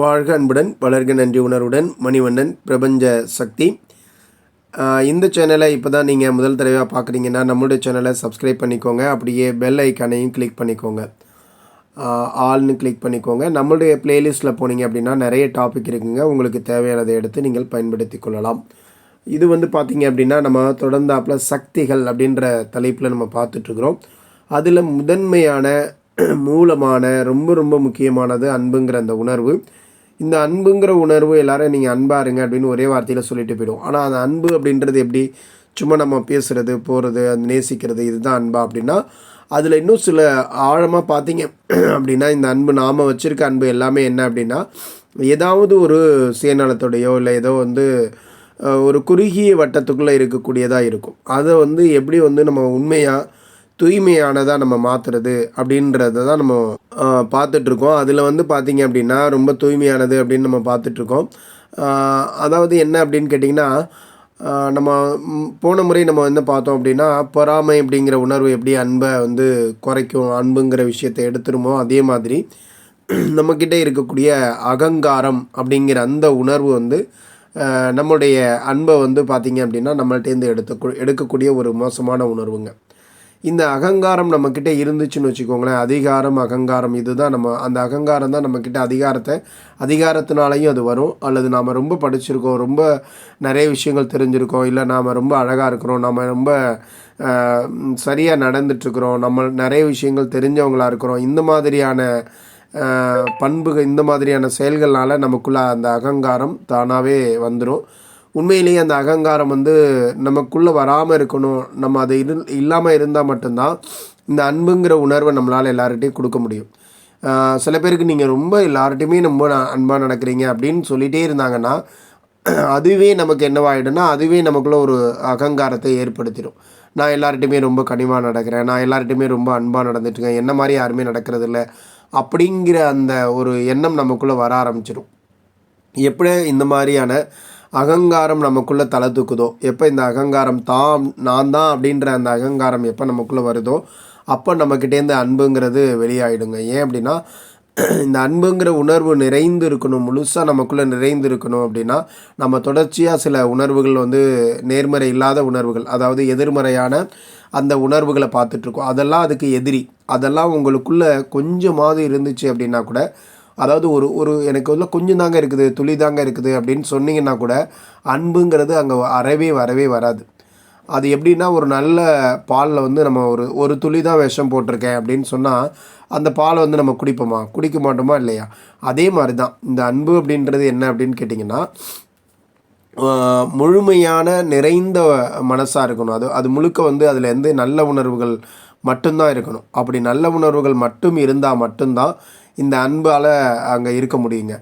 வாழ்க அன்புடன் வளர்க நன்றி உணர்வுடன் மணிவண்ணன் பிரபஞ்ச சக்தி. இந்த சேனலை இப்போ தான் நீங்கள் முதல் தடவையாக பார்க்குறீங்கன்னா நம்மளுடைய சேனலை சப்ஸ்கிரைப் பண்ணிக்கோங்க. அப்படியே பெல் ஐக்கானையும் கிளிக் பண்ணிக்கோங்க. ஆல்னு கிளிக் பண்ணிக்கோங்க. நம்மளுடைய பிளேலிஸ்ட்டில் போனீங்க அப்படின்னா நிறைய டாபிக் இருக்குங்க. உங்களுக்கு தேவையானதை எடுத்து நீங்கள் பயன்படுத்தி கொள்ளலாம். இது வந்து பார்த்தீங்க அப்படின்னா நம்ம தொடர்ந்தாப்பில் சக்திகள் அப்படின்ற தலைப்பில் நம்ம பார்த்துட்ருக்குறோம் அதில் முதன்மையான மூலமான ரொம்ப ரொம்ப முக்கியமானது அன்புங்கிற அந்த உணர்வு. இந்த அன்புங்கிற உணர்வு எல்லாரும் நீங்கள் அன்பா இருங்க அப்படின்னு ஒரே வார்த்தையில் சொல்லிட்டு போயிடும். ஆனால் அந்த அன்பு அப்படின்றது எப்படி? சும்மா நம்ம பேசுகிறது போகிறது அது நேசிக்கிறது இதுதான் அன்பா அப்படின்னா அதில் இன்னும் சில ஆழமாக பார்த்தீங்க அப்படின்னா இந்த அன்பு நாம் வச்சுருக்க அன்பு எல்லாமே என்ன அப்படின்னா ஏதாவது ஒரு சுயநலத்தோடையோ இல்லை ஏதோ வந்து ஒரு குறுகிய வட்டத்துக்குள்ளே இருக்கக்கூடியதாக இருக்கும். அதை வந்து எப்படி வந்து நம்ம உண்மையாக தூய்மையானதாக நம்ம மாற்றுறது அப்படின்றத தான் நம்ம பார்த்துட்ருக்கோம். அதில் வந்து பார்த்திங்க அப்படின்னா ரொம்ப தூய்மையானது அப்படின்னு நம்ம பார்த்துட்ருக்கோம். அதாவது என்ன அப்படின்னு கேட்டிங்கன்னா நம்ம போன முறை நம்ம வந்து பார்த்தோம் அப்படின்னா பொறாமை அப்படிங்கிற உணர்வு எப்படி அன்பை வந்து குறைக்கும் அன்புங்கிற விஷயத்தை எடுத்துருமோ அதே மாதிரி நம்மக்கிட்ட இருக்கக்கூடிய அகங்காரம் அப்படிங்கிற அந்த உணர்வு வந்து நம்மளுடைய நம்முடைய அன்பை வந்து பார்த்திங்க அப்படின்னா நம்மள்ட்டேருந்து எடுத்து எடுக்கக்கூடிய ஒரு மோசமான உணர்வுங்க. இந்த அகங்காரம் நம்மக்கிட்ட இருந்துச்சுன்னு வச்சுக்கோங்களேன் அதிகாரம் அகங்காரம் இதுதான் நம்ம அந்த அகங்காரம் தான் நம்மக்கிட்ட அதிகாரத்தை அதிகாரத்தினாலையும் அது வரும். அல்லது நாம் ரொம்ப படிச்சிருக்கோம் ரொம்ப நிறைய விஷயங்கள் தெரிஞ்சிருக்கோம் இல்லை நாம் ரொம்ப அழகாக இருக்கிறோம் நம்ம ரொம்ப சரியாக நடந்துட்டுருக்குறோம் நம்ம நிறைய விஷயங்கள் தெரிஞ்சவங்களா இருக்கிறோம். இந்த மாதிரியான பண்புகள் இந்த மாதிரியான செயல்கள்னால நமக்குள்ள அந்த அகங்காரம் தானாகவே வந்துடும் உண்மையிலேயே அந்த அகங்காரம் வந்து நமக்குள்ளே வராமல் இருக்கணும். நம்ம அது இரு இல்லாமல் இருந்தால் மட்டும்தான் இந்த அன்புங்கிற உணர்வை நம்மளால் எல்லார்கிட்டையும் கொடுக்க முடியும். சில பேருக்கு நீங்கள் ரொம்ப எல்லார்ட்டையுமே ரொம்ப அன்பாக நடக்கிறீங்க அப்படின்னு சொல்லிகிட்டே இருந்தாங்கன்னா அதுவே நமக்கு என்னவாயிடும்னா அதுவே நமக்குள்ளே ஒரு அகங்காரத்தை ஏற்படுத்திடும். நான் எல்லார்கிட்டையுமே ரொம்ப கனிவாக நடக்கிறேன். நான் எல்லார்ட்டையுமே ரொம்ப அன்பாக நடந்துட்டுருக்கேன். என்ன மாதிரி யாருமே நடக்கிறது இல்லை அப்படிங்கிற அந்த ஒரு எண்ணம் நமக்குள்ளே வர ஆரம்பிச்சிடும். எப்படி இந்த மாதிரியான அகங்காரம் நமக்குள்ளே தலை தூக்குதோ? எப்போ இந்த அகங்காரம் தான் நான் தான் அப்படின்ற அந்த அகங்காரம் எப்போ நமக்குள்ளே வருதோ அப்போ நம்மக்கிட்டேருந்து அன்புங்கிறது வெளியாயிடுங்க. ஏன் அப்படின்னா இந்த அன்புங்கிற உணர்வு நிறைந்து இருக்கணும் முழுசாக நமக்குள்ளே நிறைந்து இருக்கணும் அப்படின்னா நம்ம தொடர்ச்சியாக சில உணர்வுகள் வந்து நேர்மறை இல்லாத உணர்வுகள் அதாவது எதிர்மறையான அந்த உணர்வுகளை பார்த்துட்ருக்கோம் அதெல்லாம் அதுக்கு எதிரி. அதெல்லாம் உங்களுக்குள்ளே கொஞ்சமாவது இருந்துச்சு அப்படின்னா கூட அதாவது ஒரு ஒரு எனக்கு உள்ள கொஞ்சம் தாங்க இருக்குது துளி தாங்க இருக்குது அப்படின்னு சொன்னீங்கன்னா கூட அன்புங்கிறது அங்கே அறவே வரவே வராது. அது எப்படின்னா ஒரு நல்ல பாலில் வந்து நம்ம ஒரு ஒரு துளி தான் விஷம் போட்டிருக்கேன் அப்படின்னு சொன்னால் அந்த பாலை வந்து நம்ம குடிப்போமா? குடிக்க மாட்டோமா இல்லையா? அதே மாதிரி தான் இந்த அன்பு அப்படின்றது என்ன அப்படின்னு கேட்டிங்கன்னா முழுமையான நிறைந்த மனசாக இருக்கணும். அது அது முழுக்க வந்து அதில் இருந்து நல்ல உணர்வுகள் மட்டும்தான் இருக்கணும். அப்படி நல்ல உணர்வுகள் மட்டும் இருந்தால் மட்டும்தான் இந்த அன்பால் அங்கே இருக்க முடியுங்க.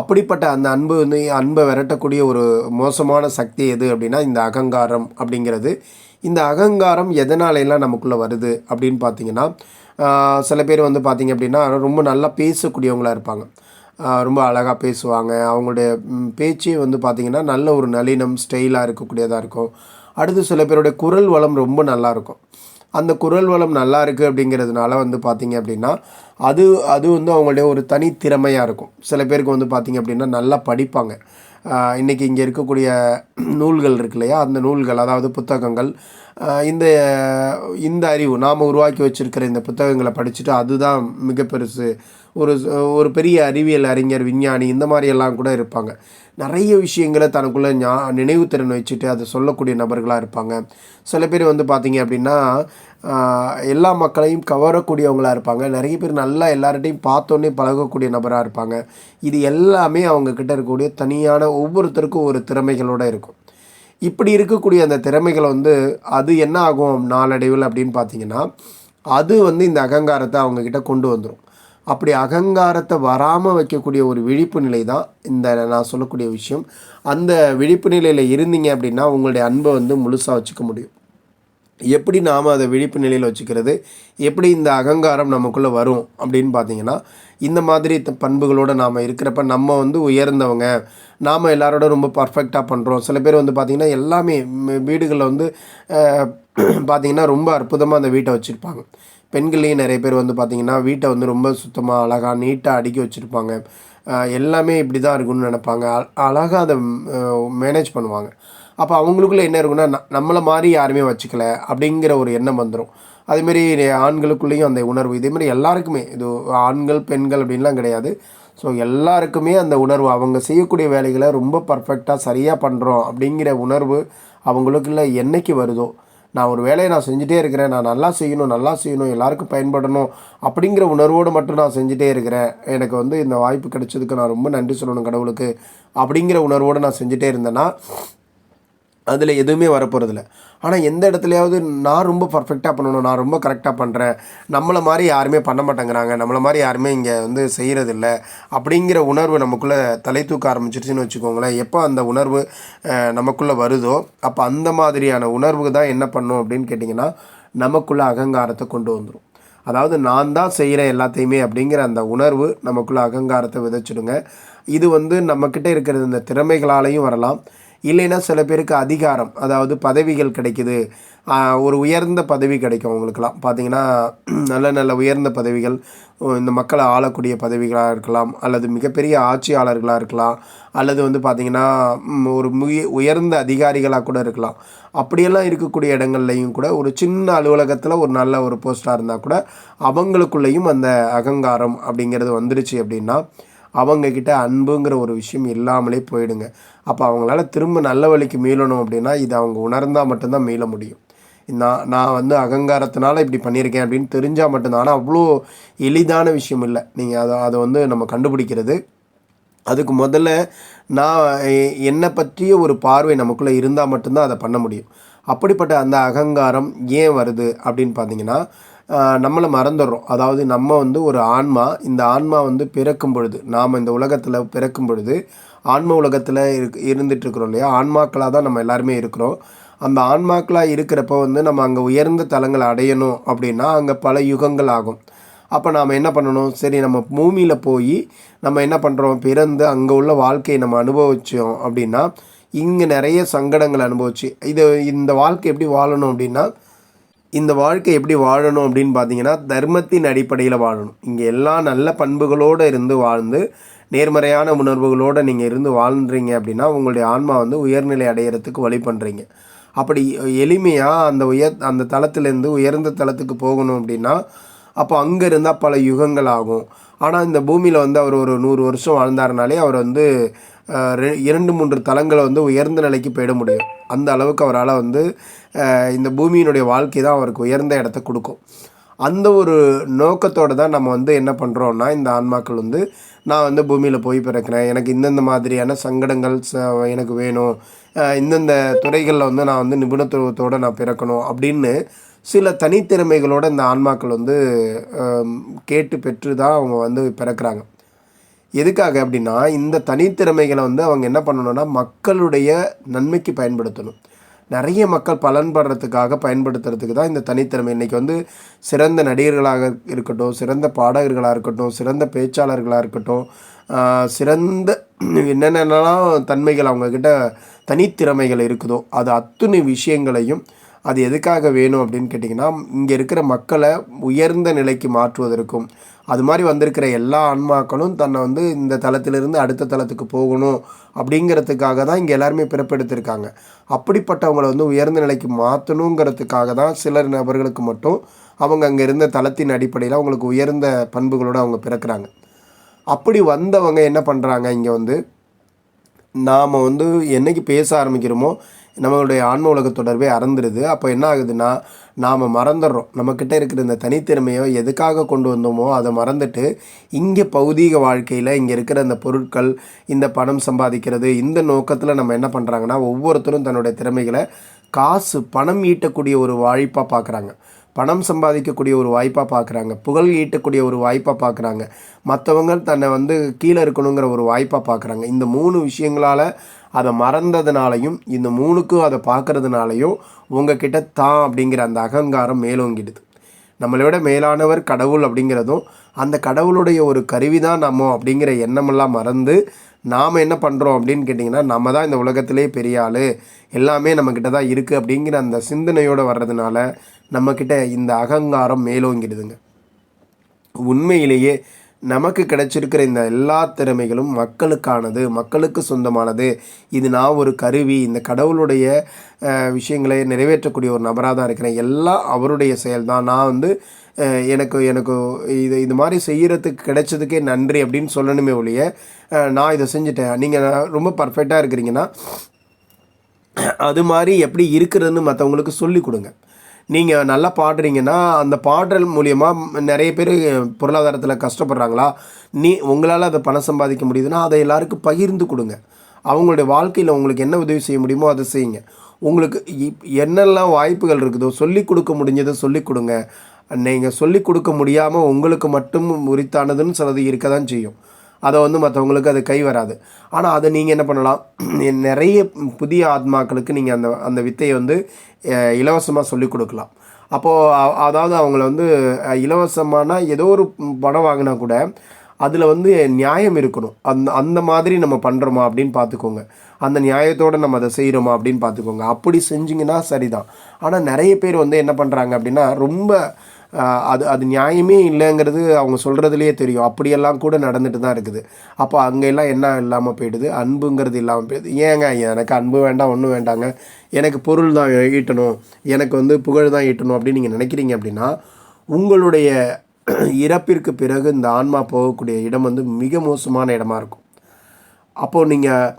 அப்படிப்பட்ட அந்த அன்பு வந்து அன்பை விரட்டக்கூடிய ஒரு மோசமான சக்தி எது அப்படின்னா இந்த அகங்காரம் அப்படிங்கிறது. இந்த அகங்காரம் எதனாலெல்லாம் நமக்குள்ளே வருது அப்படின்னு பார்த்தீங்கன்னா சில பேர் வந்து பார்த்தீங்க அப்படின்னா ரொம்ப நல்லா பேசக்கூடியவங்களாக இருப்பாங்க. ரொம்ப அழகாக பேசுவாங்க. அவங்களுடைய பேச்சே வந்து பார்த்திங்கன்னா நல்ல ஒரு நளினம் ஸ்டைலாக இருக்கக்கூடியதாக இருக்கும். அடுத்து சில பேருடைய குரல் வளம் ரொம்ப நல்லா இருக்கும். அந்த குரல் வளம் நல்லா இருக்குது அப்படிங்கிறதுனால வந்து பார்த்திங்க அப்படின்னா அது அது வந்து அவங்களுடைய ஒரு தனித்திறமையாக இருக்கும். சில பேருக்கு வந்து பார்த்திங்க அப்படின்னா நல்லா படிப்பாங்க. இன்றைக்கி இன்னைக்கு இங்கே இருக்கக்கூடிய நூல்கள் இருக்கு இல்லையா? அந்த நூல்கள் அதாவது புத்தகங்கள் இந்த இந்த அறிவு நாம் உருவாக்கி வச்சுருக்கிற இந்த புத்தகங்களை படிச்சுட்டு அதுதான் மிக பெருசு ஒரு ஒரு பெரிய அறிவியல் அறிஞர் விஞ்ஞானி இந்த மாதிரி எல்லாம் கூட இருப்பாங்க. நிறைய விஷயங்களை தனக்குள்ள ஞா நினைவுத்திறன் வச்சுட்டு அதை சொல்லக்கூடிய நபர்களாக இருப்பாங்க. சில பேர் வந்து பார்த்தீங்க அப்படின்னா எல்லா மக்களையும் கவரக்கூடியவங்களாக இருப்பாங்க. நிறைய பேர் நல்லா எல்லார்ட்டையும் பார்த்தோன்னே பழகக்கூடிய நபராக இருப்பாங்க. இது எல்லாமே அவங்க கிட்ட இருக்கக்கூடிய தனியான ஒவ்வொருத்தருக்கும் ஒரு திறமைகளோட இருக்கும். இப்படி இருக்கக்கூடிய அந்த திறமைகளை வந்து அது என்ன ஆகும் நாளடைவில் அப்படின்னு பார்த்தீங்கன்னா அது வந்து இந்த அகங்காரத்தை அவங்கக்கிட்ட கொண்டு வந்துடும் அப்படி அகங்காரத்தை வராமல் வைக்கக்கூடிய ஒரு விழிப்பு நிலை தான் இந்த நான் சொல்லக்கூடிய விஷயம். அந்த விழிப்பு நிலையில் இருந்தீங்க அப்படின்னா உங்களுடைய அன்பை வந்து முழுசாக வச்சுக்க முடியும். எப்படி நாம் அதை விழிப்பு நிலையில் வச்சுக்கிறது? எப்படி இந்த அகங்காரம் நமக்குள்ளே வரும்? அப்படின்னு பார்த்தீங்கன்னா இந்த மாதிரி த- பண்புகளோட நாம் இருக்கிறப்ப நம்ம வந்து உயர்ந்தவங்க நாம் எல்லாரோட ரொம்ப பர்ஃபெக்டாக பண்ணுறோம் சில பேர் வந்து பார்த்திங்கன்னா எல்லாமே வீடுகளில் வந்து பார்த்திங்கன்னா ரொம்ப அற்புதமாக அந்த வீட்டை வச்சுருப்பாங்க. பெண்கள்லேயும் நிறைய பேர் வந்து பார்த்திங்கன்னா வீட்டை வந்து ரொம்ப சுத்தமாக அழகாக நீட்டாக அடுக்கி வச்சுருப்பாங்க. எல்லாமே இப்படி தான் இருக்கும்னு நினப்பாங்க. அ- அதை மேனேஜ் பண்ணுவாங்க. அப்போ அவங்களுக்குள்ள என்ன இருக்குன்னா நம்மளை மாதிரி யாருமே வச்சுக்கல அப்படிங்கிற ஒரு எண்ணம் வந்துடும் அதேமாரி ஆண்களுக்குள்ளேயும் அந்த உணர்வு. இதேமாரி எல்லாருக்குமே இது ஆண்கள் பெண்கள் அப்படின்லாம் கிடையாது. ஸோ எல்லாருக்குமே அந்த உணர்வு அவங்க செய்யக்கூடிய வேலைகளை ரொம்ப பர்ஃபெக்டாக சரியாக பண்ணுறோம் அப்படிங்கிற உணர்வு அவங்களுக்குள்ள என்னைக்கு வருதோ நான் ஒரு வேலையை நான் செஞ்சுட்டே இருக்கிறேன் நான் நல்லா செய்யணும் நல்லா செய்யணும் எல்லாருக்கும் பயன்படணும் அப்படிங்கிற உணர்வோடு மட்டும் நான் செஞ்சுட்டே இருக்கிறேன். எனக்கு வந்து இந்த வாய்ப்பு கிடைச்சதுக்கு நான் ரொம்ப நன்றி சொல்லணும் கடவுளுக்கு அப்படிங்கிற உணர்வோடு நான் செஞ்சுட்டே இருந்தேன்னா அதில் எதுவுமே வரப்போகிறதில்ல ஆனால் எந்த இடத்துலையாவது நான் ரொம்ப பர்ஃபெக்டாக பண்ணணும் நான் ரொம்ப கரெக்டாக பண்ணுறேன் நம்மளை மாதிரி யாருமே பண்ண மாட்டேங்கிறாங்க நம்மளை மாதிரி யாருமே இங்கே வந்து செய்கிறதில்ல அப்படிங்கிற உணர்வு நமக்குள்ளே தலை தூக்க ஆரம்பிச்சிருச்சுன்னு வச்சுக்கோங்களேன். எப்போ அந்த உணர்வு நமக்குள்ளே வருதோ அப்போ அந்த மாதிரியான உணர்வு தான் என்ன பண்ணும் அப்படின்னு கேட்டிங்கன்னா நமக்குள்ளே அகங்காரத்தை கொண்டு வந்துடும் அதாவது நான் தான் செய்கிறேன் எல்லாத்தையுமே அப்படிங்கிற அந்த உணர்வு நமக்குள்ளே அகங்காரத்தை விதைச்சிடுங்க. இது வந்து நம்மக்கிட்ட இருக்கிற இந்த திறமைகளாலையும் வரலாம். இல்லைன்னா சில பேருக்கு அதிகாரம் அதாவது பதவிகள் கிடைக்குது. ஒரு உயர்ந்த பதவி கிடைக்கும் அவங்களுக்குலாம் பார்த்திங்கன்னா நல்ல நல்ல உயர்ந்த பதவிகள் இந்த மக்களை ஆளக்கூடிய பதவிகளாக இருக்கலாம் அல்லது மிகப்பெரிய ஆட்சியாளர்களாக இருக்கலாம் அல்லது வந்து பார்த்திங்கன்னா ஒரு முய உயர்ந்த அதிகாரிகளாக கூட இருக்கலாம். அப்படியெல்லாம் இருக்கக்கூடிய இடங்கள்லையும் கூட ஒரு சின்ன அலுவலகத்தில் ஒரு நல்ல ஒரு போஸ்ட்டாக இருந்தால் கூட அவங்களுக்குள்ளேயும் அந்த அகங்காரம் அப்படிங்கிறது வந்துடுச்சு அப்படின்னா அவங்கக்கிட்ட அன்புங்கிற ஒரு விஷயம் இல்லாமலே போயிடுங்க. அப்போ அவங்களால திரும்ப நல்ல வழிக்கு மீளணும் அப்படின்னா இது அவங்க உணர்ந்தால் மட்டும்தான் மீள முடியும். நான் நான் வந்து அகங்காரத்தினால இப்படி பண்ணியிருக்கேன் அப்படின்னு தெரிஞ்சால் மட்டும்தான். ஆனால் அவ்வளோ எளிதான விஷயம் இல்லை. நீங்கள் அதை அதை வந்து நம்ம கண்டுபிடிக்கிறது. அதுக்கு முதல்ல நான் என்னை பற்றிய ஒரு பார்வை நமக்குள்ளே இருந்தால் மட்டும்தான் அதை பண்ண முடியும். அப்படிப்பட்ட அந்த அகங்காரம் ஏன் வருது அப்படின்னு பார்த்தீங்கன்னா நம்மளை மறந்துடுறோம். அதாவது நம்ம வந்து ஒரு ஆன்மா இந்த ஆன்மா வந்து பிறக்கும் பொழுது நாம் இந்த உலகத்தில் பிறக்கும் பொழுது ஆன்ம உலகத்தில் இருக் இருந்துகிட்ருக்குறோம் இருக்கிறோம் இல்லையா? ஆன்மாக்களாக தான் நம்ம எல்லாருமே இருக்கிறோம். அந்த ஆன்மாக்களாக இருக்கிறப்ப வந்து நம்ம அங்கே உயர்ந்த தலங்களை அடையணும் அப்படின்னா அங்கே பல யுகங்கள் ஆகும். அப்போ நாம் என்ன பண்ணணும்? சரி நம்ம பூமியில் போய் நம்ம என்ன பண்ணுறோம் பிறந்து அங்கே உள்ள வாழ்க்கையை நம்ம அனுபவிச்சோம் அப்படின்னா இங்கே நிறைய சங்கடங்கள் அனுபவிச்சு இது இந்த வாழ்க்கை எப்படி வாழணும் அப்படின்னா இந்த வாழ்க்கை எப்படி வாழணும் அப்படின்னு பார்த்தீங்கன்னா தர்மத்தின் அடிப்படையில் வாழணும். இங்கே எல்லா நல்ல பண்புகளோடு இருந்து வாழ்ந்து நேர்மறையான உணர்வுகளோடு நீங்கள் இருந்து வாழ்ந்துறீங்க அப்படின்னா உங்களுடைய ஆன்மா வந்து உயர்நிலை அடையிறதுக்கு வழி பண்ணுறீங்க அப்படி எளிமையாக அந்த உயர் அந்த தளத்திலேருந்து உயர்ந்த தளத்துக்கு போகணும் அப்படின்னா அப்போ அங்கே இருந்தால் பல யுகங்கள் ஆகும். ஆனால் இந்த பூமியில் வந்து அவர் ஒரு நூறு வருஷம் வாழ்ந்தாருனாலே அவர் வந்து ரெ- இரண்டு மூன்று தலங்களை வந்து உயர்ந்த நிலைக்கு போயிட முடியும். அந்த அளவுக்கு அவரால் வந்து இந்த பூமியினுடைய வாழ்க்கை தான் அவருக்கு உயர்ந்த இடத்த கொடுக்கும். அந்த ஒரு நோக்கத்தோடு தான் நம்ம வந்து என்ன பண்ணுறோன்னா இந்த ஆன்மாக்கள் வந்து நான் வந்து பூமியில் போய் பிறக்கிறேன். எனக்கு இந்தந்த மாதிரியான சங்கடங்கள் ச எனக்கு வேணும். இந்தந்த துறைகளில் வந்து நான் வந்து நிபுணத்துவத்தோடு நான் பிறக்கணும் அப்படின்னு சில தனித்திறமைகளோட இந்த ஆன்மாக்கள் வந்து கேட்டு பெற்று தான் அவங்க வந்து பிறக்கிறாங்க. எதுக்காக அப்படின்னா இந்த தனித்திறமைகளை வந்து அவங்க என்ன பண்ணணும்னா மக்களுடைய நன்மைக்கு பயன்படுத்தணும். நிறைய மக்கள் பலன்படுறதுக்காக பயன்படுத்துறதுக்கு தான் இந்த தனித்திறமை. இன்றைக்கி வந்து சிறந்த நடிகர்களாக இருக்கட்டும் சிறந்த பாடகர்களாக இருக்கட்டும் சிறந்த பேச்சாளர்களாக இருக்கட்டும் சிறந்த என்னென்னலாம் தன்மைகள் அவங்கக்கிட்ட தனித்திறமைகள் இருக்குதோ அது அத்துணை விஷயங்களையும் அது எதுக்காக வேணும் அப்படின்னு கேட்டிங்கன்னா இங்கே இருக்கிற மக்களை உயர்ந்த நிலைக்கு மாற்றுவதற்கும் அது மாதிரி வந்திருக்கிற எல்லா ஆன்மாக்களும் தன்னை வந்து இந்த தளத்திலிருந்து அடுத்த தளத்துக்கு போகணும் அப்படிங்கிறதுக்காக தான் இங்கே எல்லாருமே பிறப்பெடுத்திருக்காங்க. அப்படிப்பட்டவங்களை வந்து உயர்ந்த நிலைக்கு மாற்றணுங்கிறதுக்காக தான் சிலர் நபர்களுக்கு மட்டும் அவங்க அங்கே இருந்த தளத்தின் அடிப்படையில் அவங்களுக்கு உயர்ந்த பண்புகளோடு அவங்க பிறக்கிறாங்க. அப்படி வந்தவங்க என்ன பண்ணுறாங்க இங்கே வந்து நாம் வந்து என்னைக்கு பேச ஆரம்பிக்கிறோமோ நம்மளுடைய ஆன்ம உலக தொடர்பே அறந்துடுது அப்போ என்ன ஆகுதுன்னா நாம் மறந்துடுறோம். நம்மக்கிட்ட இருக்கிற இந்த தனித்திறமையோ எதுக்காக கொண்டு வந்தோமோ அதை மறந்துட்டு இங்கே பௌதீக வாழ்க்கையில் இங்கே இருக்கிற இந்த பொருட்கள் இந்த பணம் சம்பாதிக்கிறது இந்த நோக்கத்தில் நம்ம என்ன பண்ணுறாங்கன்னா ஒவ்வொருத்தரும் தன்னுடைய திறமைகளை காசு பணம் ஈட்டக்கூடிய ஒரு வாய்ப்பாக பார்க்குறாங்க பணம் சம்பாதிக்கக்கூடிய ஒரு வாய்ப்பாக பார்க்குறாங்க புகழ் ஈட்டக்கூடிய ஒரு வாய்ப்பாக பார்க்குறாங்க மற்றவங்க தன்னை வந்து கீழே இருக்கணுங்கிற ஒரு வாய்ப்பாக பார்க்குறாங்க இந்த மூணு விஷயங்களால் அதை மறந்ததுனாலையும் இந்த மூணுக்கும் அதை பார்க்குறதுனாலையும் உங்ககிட்ட தான் அப்படிங்கிற அந்த அகங்காரம் மேலோங்கிடுது. நம்மளை விட மேலானவர் கடவுள் அப்படிங்கிறதும் அந்த கடவுளுடைய ஒரு கருவி தான் நம்ம அப்படிங்கிற எண்ணமெல்லாம் மறந்து நாம் என்ன பண்ணுறோம் அப்படின்னு கேட்டிங்கன்னா நம்ம தான் இந்த உலகத்திலே பெரிய ஆள். எல்லாமே நம்மக்கிட்ட தான் இருக்குது அப்படிங்கிற அந்த சிந்தனையோடு வர்றதுனால நம்மக்கிட்ட இந்த அகங்காரம் மேலோங்கிடுதுங்க. உண்மையிலேயே நமக்கு கிடைச்சிருக்கிற இந்த எல்லா திறமைகளும் மக்களுக்கானது மக்களுக்கு சொந்தமானது. இது நான் ஒரு கருவி. இந்த கடவுளுடைய விஷயங்களை நிறைவேற்றக்கூடிய ஒரு நபராக தான் இருக்கிறேன். எல்லாம் அவருடைய செயல் தான் நான் வந்து எனக்கு எனக்கு இது இது மாதிரி செய்கிறதுக்கு கிடைச்சதுக்கே நன்றி அப்படின்னு சொல்லணுமே ஒழிய நான் இதை செஞ்சுட்டேன். நீங்கள் ரொம்ப பர்ஃபெக்டாக இருக்கிறீங்கன்னா அது மாதிரி எப்படி இருக்கிறதுன்னு மற்றவங்களுக்கு சொல்லி கொடுங்க. நீங்கள் நல்லா பாடுறீங்கன்னா அந்த பாடுறல் மூலியமாக நிறைய பேர் பொருளாதாரத்தில் கஷ்டப்படுறாங்களா? நீ உங்களால் அதை பணம் சம்பாதிக்க முடியுதுன்னா அதை எல்லாருக்கும் பகிர்ந்து கொடுங்க. அவங்களுடைய வாழ்க்கையில் உங்களுக்கு என்ன உதவி செய்ய முடியுமோ அதை செய்யுங்க. உங்களுக்கு இப் என்னெல்லாம் வாய்ப்புகள் இருக்குதோ சொல்லி கொடுக்க முடிஞ்சதை சொல்லி கொடுங்க. நீங்கள் சொல்லி கொடுக்க முடியாமல் உங்களுக்கு மட்டும் உரித்தானதுன்னு சிலது இருக்க தான் செய்யும். அதை வந்து மற்றவங்களுக்கு அது கை வராது. ஆனால் அதை நீங்கள் என்ன பண்ணலாம்? நிறைய புதிய ஆத்மாக்களுக்கு நீங்கள் அந்த அந்த வித்தையை வந்து இலவசமாக சொல்லிக் கொடுக்கலாம். அப்போது அதாவது அவங்கள வந்து இலவசமான ஏதோ ஒரு பணம் வாங்கினா கூட அதில் வந்து நியாயம் இருக்கணும். அந்த அந்த மாதிரி நம்ம பண்ணுறோமா அப்படின்னு பார்த்துக்கோங்க. அந்த நியாயத்தோடு நம்ம அதை செய்கிறோமா அப்படின்னு பார்த்துக்கோங்க. அப்படி செஞ்சிங்கன்னா சரிதான். ஆனால் நிறைய பேர் வந்து என்ன பண்ணுறாங்க அப்படின்னா ரொம்ப அது அது நியாயமே இல்லைங்கிறது அவங்க சொல்கிறதுலையே தெரியும். அப்படியெல்லாம் கூட நடந்துட்டு தான் இருக்குது. அப்போ அங்கெல்லாம் என்ன இல்லாமல் போயிடுது? அன்புங்கிறது இல்லாமல் போயிடுது. ஏங்க எனக்கு அன்பு வேண்டாம் ஒன்றும் வேண்டாங்க. எனக்கு பொருள் தான் ஈட்டணும். எனக்கு வந்து புகழ் தான் ஈட்டணும் அப்படின்னு நீங்கள் நினைக்கிறீங்க அப்படின்னா உங்களுடைய இறப்பிற்கு பிறகு இந்த ஆன்மா போகக்கூடிய இடம் வந்து மிக மோசமான இடமா இருக்கும். அப்போது நீங்கள்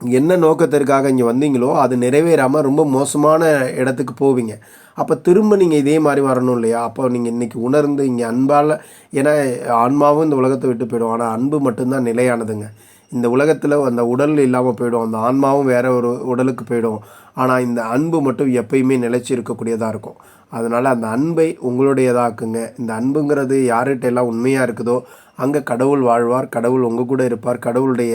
என்ன நோக்கத்திற்காக இங்கே வந்தீங்களோ அது நிறைவேறாமல் ரொம்ப மோசமான இடத்துக்கு போவீங்க. அப்போ திரும்ப நீங்கள் இதே மாதிரி வரணும் இல்லையா? அப்போ நீங்கள் இன்றைக்கி உணர்ந்து இங்கே அன்பால் ஏன்னா ஆன்மாவும் இந்த உலகத்தை விட்டு போயிடும். ஆனால் அன்பு மட்டும்தான் நிலையானதுங்க. இந்த உலகத்தில் அந்த உடல் இல்லாமல் போயிடும். அந்த ஆன்மாவும் வேறு ஒரு உடலுக்கு போயிடும். ஆனால் இந்த அன்பு மட்டும் எப்பயுமே நிலைச்சி இருக்கக்கூடியதாக இருக்கும். அதனால் அந்த அன்பை உங்களுடையதாக்குங்க. இந்த அன்புங்கிறது யார்கிட்ட எல்லாம் உண்மையாக இருக்குதோ அங்கே கடவுள் வாழ்வார் கடவுள் உங்கள் கூட இருப்பார் கடவுளுடைய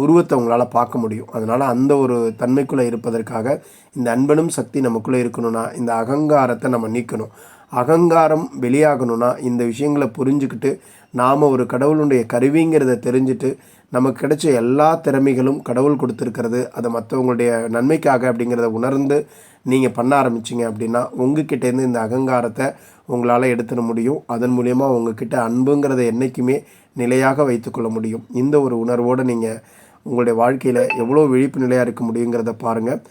உருவத்தை உங்களால் பார்க்க முடியும். அதனால் அந்த ஒரு தன்மைக்குள்ளே இருப்பதற்காக இந்த அன்பனும் சக்தி நமக்குள்ளே இருக்கணும்னா இந்த அகங்காரத்தை நம்ம நீக்கணும். அகங்காரம் வெளியாகணும்னா இந்த விஷயங்களை புரிஞ்சுக்கிட்டு நாம் ஒரு கடவுளுடைய கருவிங்கிறத தெரிஞ்சுட்டு நமக்கு கிடைச்ச எல்லா திறமைகளும் கடவுள் கொடுத்துருக்கிறது. அதை மற்றவங்களுடைய நன்மைக்காக அப்படிங்கிறத உணர்ந்து நீங்கள் பண்ண ஆரம்பிச்சிங்க அப்படின்னா உங்ககிட்டேருந்து இந்த அகங்காரத்தை உங்களால் எடுத்துட முடியும். அதன் மூலயமா உங்ககிட்ட அன்புங்கிறத என்றைக்குமே நிலையாக வைத்துக்கொள்ள முடியும். இந்த ஒரு உணர்வோடு நீங்கள் உங்களுடைய வாழ்க்கையில் எவ்வளோ விழிப்பு நிலையாக இருக்க முடியுங்கிறத பாருங்கள்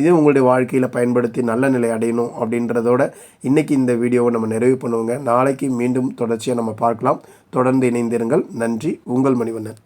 இது உங்களுடைய வாழ்க்கையில் பயன்படுத்தி நல்ல நிலை அடையணும் அப்படின்றதோட இன்றைக்கி இந்த வீடியோவை நம்ம நிறைவு பண்ணுவோங்க. நாளைக்கு மீண்டும் தொடர்ச்சியாக நம்ம பார்க்கலாம். தொடர்ந்து இணைந்திருங்கள். நன்றி. உங்கள் மணிவண்ணன்.